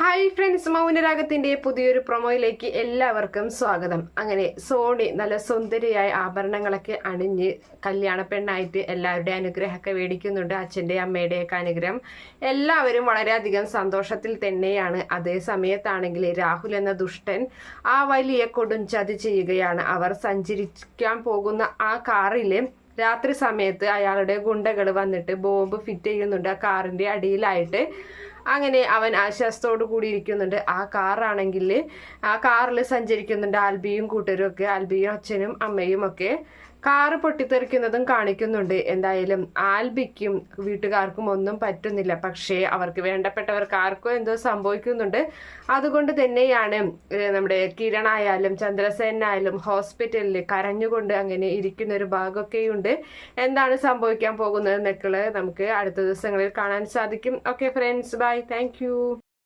Hi friends മൗനരാഗത്തിന്റെ പുതിയൊരു പ്രൊമോയിലേക്ക് എല്ലാവർക്കും സ്വാഗതം. അങ്ങനെ സോണി നല്ല സുന്ദരിയായ ആഭരണങ്ങളൊക്കെ അണിഞ്ഞ് കല്യാണ പെണ്ണായിട്ട് എല്ലാവരുടെ അനുഗ്രഹമൊക്കെ മേടിക്കുന്നുണ്ട്. അച്ഛന്റെ അമ്മയുടെയൊക്കെ അനുഗ്രഹം. എല്ലാവരും വളരെയധികം സന്തോഷത്തിൽ തന്നെയാണ്. അതേ സമയത്താണെങ്കിൽ രാഹുൽ എന്ന ദുഷ്ടൻ ആ വലിയ കൊടും ചതി ചെയ്യുകയാണ്. അവർ സഞ്ചരിക്കാൻ പോകുന്ന ആ കാറിൽ രാത്രി സമയത്ത് അയാളുടെ ഗുണ്ടകൾ വന്നിട്ട് ബോംബ് ഫിറ്റ് ചെയ്യുന്നുണ്ട്. ആ കാറിന്റെ അടിയിലായിട്ട് അങ്ങനെ അവൻ ആശ്വാസത്തോടു കൂടി ഇരിക്കുന്നുണ്ട്. ആ കാറാണെങ്കിൽ ആ കാറിൽ സഞ്ചരിക്കുന്നുണ്ട് ആൽബിയും കൂട്ടരും ഒക്കെ. ആൽബിയും അച്ഛനും അമ്മയും ഒക്കെ കാറ് പൊട്ടിത്തെറിക്കുന്നതും കാണിക്കുന്നുണ്ട്. എന്തായാലും ആൽബിക്കും വീട്ടുകാർക്കും ഒന്നും പറ്റുന്നില്ല. പക്ഷേ അവർക്ക് വേണ്ടപ്പെട്ടവർക്ക് ആർക്കോ എന്തോ സംഭവിക്കുന്നുണ്ട്. അതുകൊണ്ട് തന്നെയാണ് നമ്മുടെ കിരണായാലും ചന്ദ്രസേനായാലും ഹോസ്പിറ്റലിൽ കരഞ്ഞുകൊണ്ട് അങ്ങനെ ഇരിക്കുന്ന ഒരു ഭാഗമൊക്കെയുണ്ട്. എന്താണ് സംഭവിക്കാൻ പോകുന്നത് എന്നൊക്കെ നമുക്ക് അടുത്ത ദിവസങ്ങളിൽ കാണാൻ സാധിക്കും. Okay friends bye. thank you.